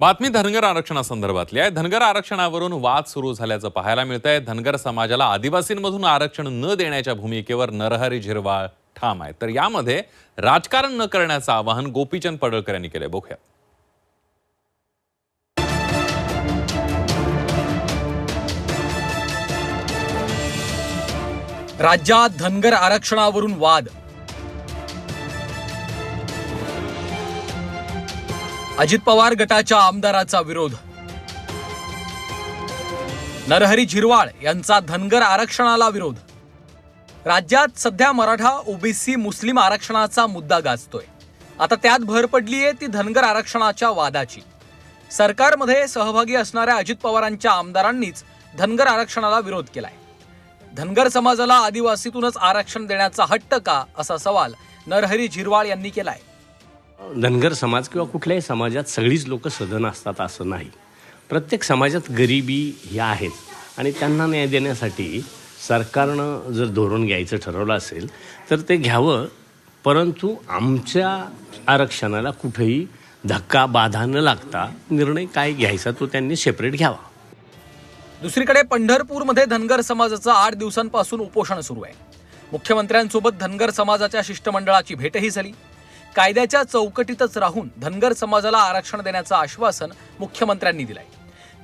बातमी धनगर आरक्षणासंदर्भातली आहे. धनगर आरक्षणावरून वाद सुरू झाल्याचं पाहायला मिळत आहे धनगर समाजाला आदिवासींमधून आरक्षण न देण्याच्या भूमिकेवर नरहरी झिरवाळ ठाम आहे तर यामध्ये राजकारण न करण्याचं आवाहन गोपीचंद पडळकर यांनी केलंय. बघूया. राज्यात धनगर आरक्षणावरून वाद. अजित पवार गटाच्या आमदाराचा विरोध. नरहरी झिरवाळ यांचा धनगर आरक्षणाला विरोध. राज्यात सध्या मराठा ओबीसी मुस्लिम आरक्षणाचा मुद्दा गाजतोय. आता त्यात भर पडली आहे ती धनगर आरक्षणाच्या वादाची. सरकारमध्ये सहभागी असणाऱ्या अजित पवारांच्या आमदारांनीच धनगर आरक्षणाला विरोध केलाय. धनगर समाजाला आदिवासीतूनच आरक्षण देण्याचा हट्ट का असा सवाल नरहरी झिरवाळ यांनी केलाय. धनगर समाज किंवा कुठल्याही समाजात सगळीच लोक सदन असतात असं नाही. प्रत्येक समाजात गरिबी ह्या आहेत आणि त्यांना न्याय देण्यासाठी सरकारनं जर धोरण घ्यायचं ठरवलं असेल तर ते घ्यावं. परंतु आमच्या आरक्षणाला कुठेही धक्का बाधा न लागता निर्णय काय घ्यायचा तो त्यांनी सेपरेट घ्यावा. दुसरीकडे पंढरपूरमध्ये धनगर समाजाचं आठ दिवसांपासून उपोषण सुरू आहे. मुख्यमंत्र्यांसोबत धनगर समाजाच्या शिष्टमंडळाची भेटही झाली. कायद्याच्या चौकटीतच राहून धनगर समाजाला आरक्षण देण्याचं आश्वासन मुख्यमंत्र्यांनी दिलंय.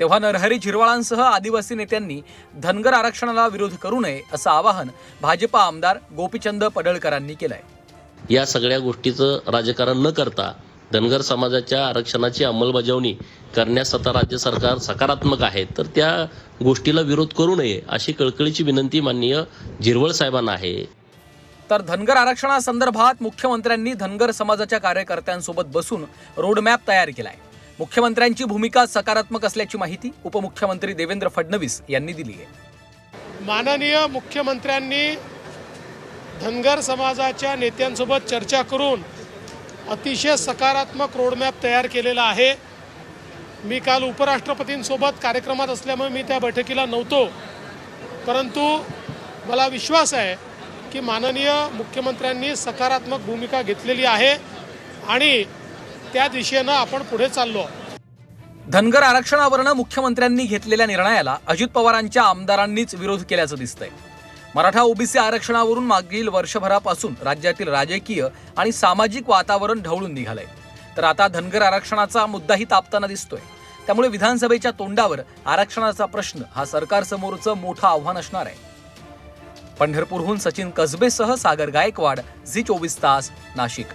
तेव्हा नरहरी झिरवाळांसह आदिवासी नेत्यांनी धनगर आरक्षणाला विरोध करू नये असं आवाहन भाजपा आमदार गोपीचंद पडळकरांनी केलंय. या सगळ्या गोष्टीचं राजकारण न करता धनगर समाजाच्या आरक्षणाची अंमलबजावणी करण्यास आता राज्य सरकार सकारात्मक आहे तर त्या गोष्टीला विरोध करू नये अशी कळकळीची विनंती माननीय झिरवळ साहेबांना आहे. तर धनगर आरक्षणासंदर्भात मुख्यमंत्र्यांनी धनगर समाजाच्या कार्यकर्त्यांसोबत बसून रोडमॅप तयार केलाय. मुख्यमंत्र्यांची भूमिका सकारात्मक असल्याची माहिती उपमुख्यमंत्री देवेंद्र फडणवीस यांनी दिली आहे. माननीय मुख्यमंत्र्यांनी धनगर समाजाच्या नेत्यांसोबत चर्चा करून अतिशय सकारात्मक रोडमॅप तयार केलेला आहे. मी काल उपराष्ट्रपतींसोबत कार्यक्रमात असल्यामुळे मी त्या बैठकीला नव्हतो. परंतु मला विश्वास आहे की माननीय मुख्यमंत्र्यांनी सकारात्मक भूमिका घेतलेली आहे आणि त्या दिशेनं आपण पुढे चाललो धनगर आरक्षणावरनं मुख्यमंत्र्यांनी घेतलेल्या निर्णयाला अजित पवारांच्या आमदारांनीच विरोध केल्याचं दिसतंय. मराठा ओबीसी आरक्षणावरून मागील वर्षभरापासून राज्यातील राजकीय आणि सामाजिक वातावरण ढवळून निघालंय. तर आता धनगर आरक्षणाचा मुद्दाही तापताना दिसतोय. त्यामुळे विधानसभेच्या तोंडावर आरक्षणाचा प्रश्न हा सरकारसमोरचं मोठं आव्हान असणार आहे. पंढरपूरहून सचिन कसबेसह सागर गायकवाड झी चोवीस तास नाशिक.